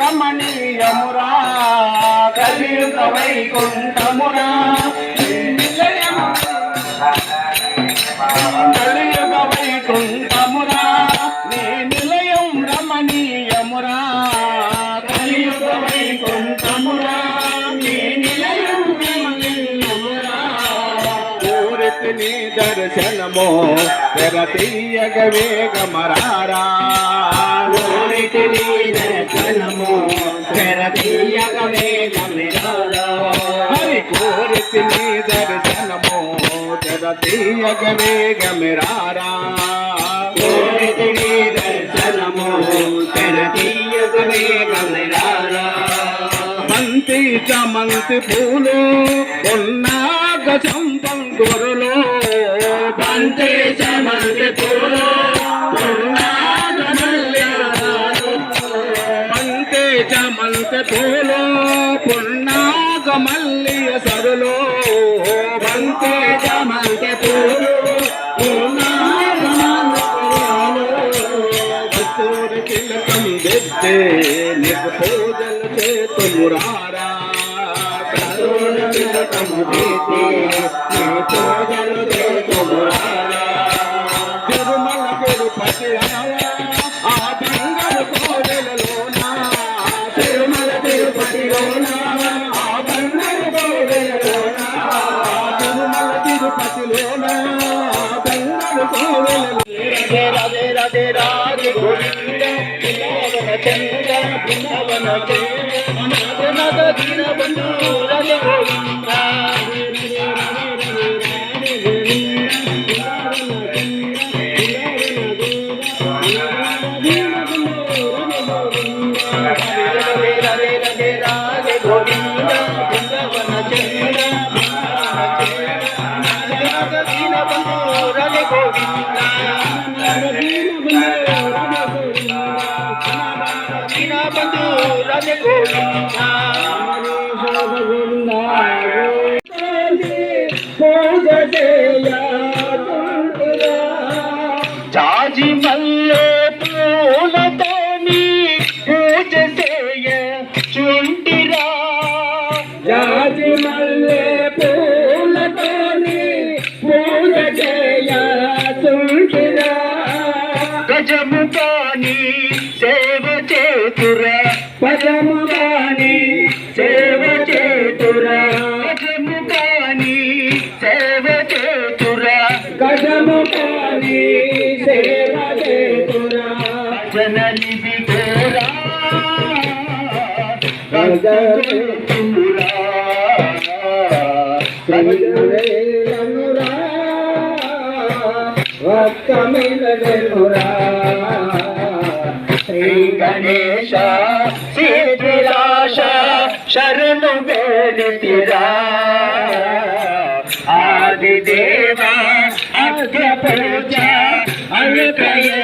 రమణీయమురా కలియుగ వైకుంఠమురా నిలయము కలియుగ వైకుంఠమురా నీ నిలయం రమణీయమురా. కలియుగ వైకుంఠమురా నీ నిలయం రమణీయమురా. కోరితి నీ దర్శనము తెర తీయగ వేగమరారా. కోరితిని దర్శనము తెర తీయగ వేగమరారా దర్శనము తెర తీయగ వేగమరారా చమంతి పూలు ఉన్నాగ సంపంగురులు మంతి చమంతి పూలు మంతి చమంతి పూలు పున్నాగ మల్లియ బంతి చమంతి పూలు పున్నాగ తిలకం దిద్దే నీకు పూజలు చేతుమురారా తిలకం నీ పూజలు తిరుమల తిరుపతి ఆ బంగారు తిరుమల తిరుపతిలోన బంగారు కోవెలలోన రాధే రాధే రాధే గోవింద చంద్ర బృందావన చంద్ర నాద నాద దీన బంధు జాజి మల్లె పూలతోని పూజ చేయ చుంటిరా. జాజి మల్లె పూలతోని పూజ చేయ చుంటిరా. గజము కాని సేవ చేతురా. పదము కాని సేవ చేతురా. గజము కాని సేవ చేతురా. గజము కాని సేవ చేతురా జననిధి గోరా గజమురా శ్రీ గణేಶ శ్రీభిలాష శరణు వేదితిరా ఆదిదేవ అధ్య పూజ అనుకయే